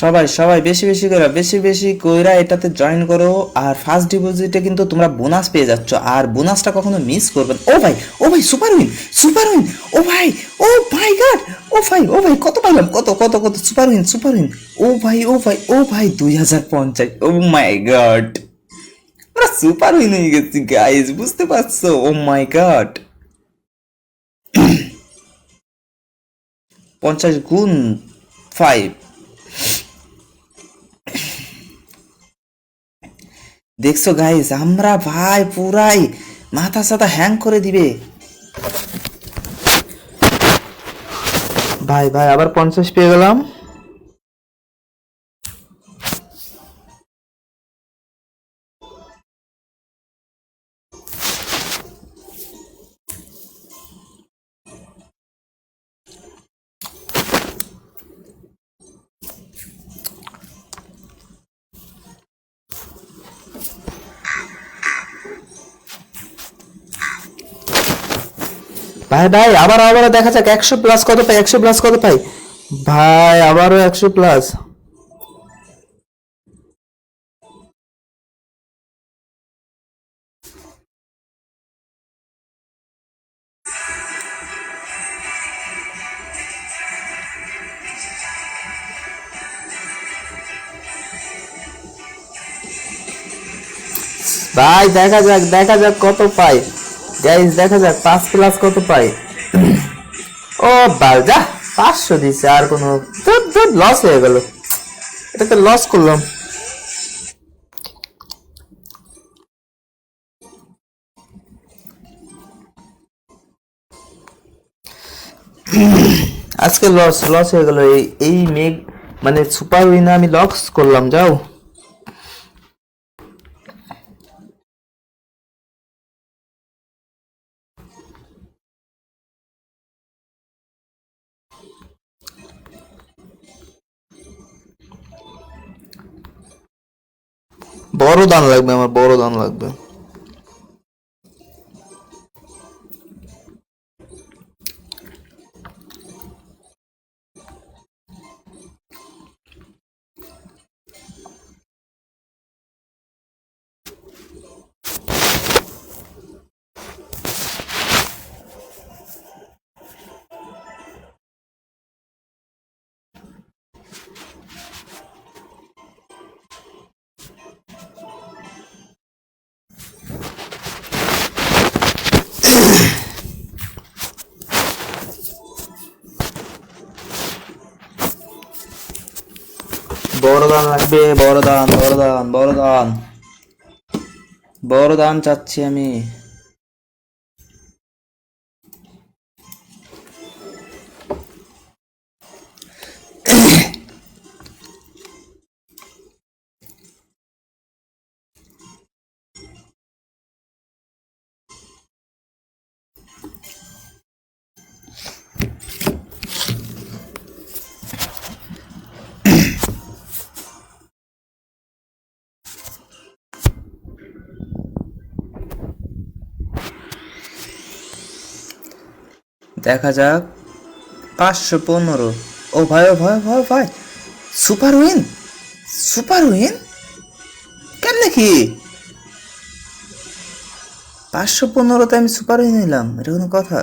সবাই সবাই বেশি বেশি করে, বেশি বেশি কইরা এটাতে জয়েন করো। আর ফার্স্ট ডিপোজিটে কিন্তু তোমরা বোনাস পেয়ে যাচ্ছ। আর বোনাসটা কখনো মিস করবে ও ভাই ও ভাই সুপার উইন সুপার উইন ও ভাই ও ভাই গড ও ভাই ও ভাই, কত পাইলাম? কত কত কত সুপার উইন সুপার উইন ও ভাই ও ভাই ও ভাই, দুই হাজার পঞ্চাশ, ও মাই গড আমরা সুপার উইন হয়ে গেছি গাইজ বুঝতে পারছ? ও মাই গড পঞ্চাশ গুণ ফাইভ দেখছ গাইস আমরা ভাই পুরাই মাথা সাথা হ্যাং করে দিবে। ভাই ভাই, আবার পঞ্চাশ পেয়ে গেলাম। ভাই ভাই আবার আবার দেখা যাক, একশো প্লাস কত পাই, একশো প্লাস কত পাই? ভাই, আবারও একশো প্লাস ভাই, দেখা যাক দেখা যাক কত পাই। গাইস দেখা যাক, পাঁচ প্লাস কত পাই? ও বাল যা, পাঁচশো দিছে আর কোনো লস হয়ে গেল। এটাকে লস করলাম। আজকে লস লস হয়ে গেল, এই এই মেঘ মানে সুপার উইনা আমি লস করলাম, যাও। বড় দান লাগবে আমার বড় দান লাগবে। বড় দান লাগবে বড় দান বড় দান বড় বড় চাচ্ছি আমি। দেখা যাক। পাঁচশো পনেরো। ও ভাই ও ভাই ভাই ভাই। Super win? Super win? কেমনে কি? পাঁচশো পনেরোতে আমি সুপার উইন নিলাম, এটা কোনো কথা।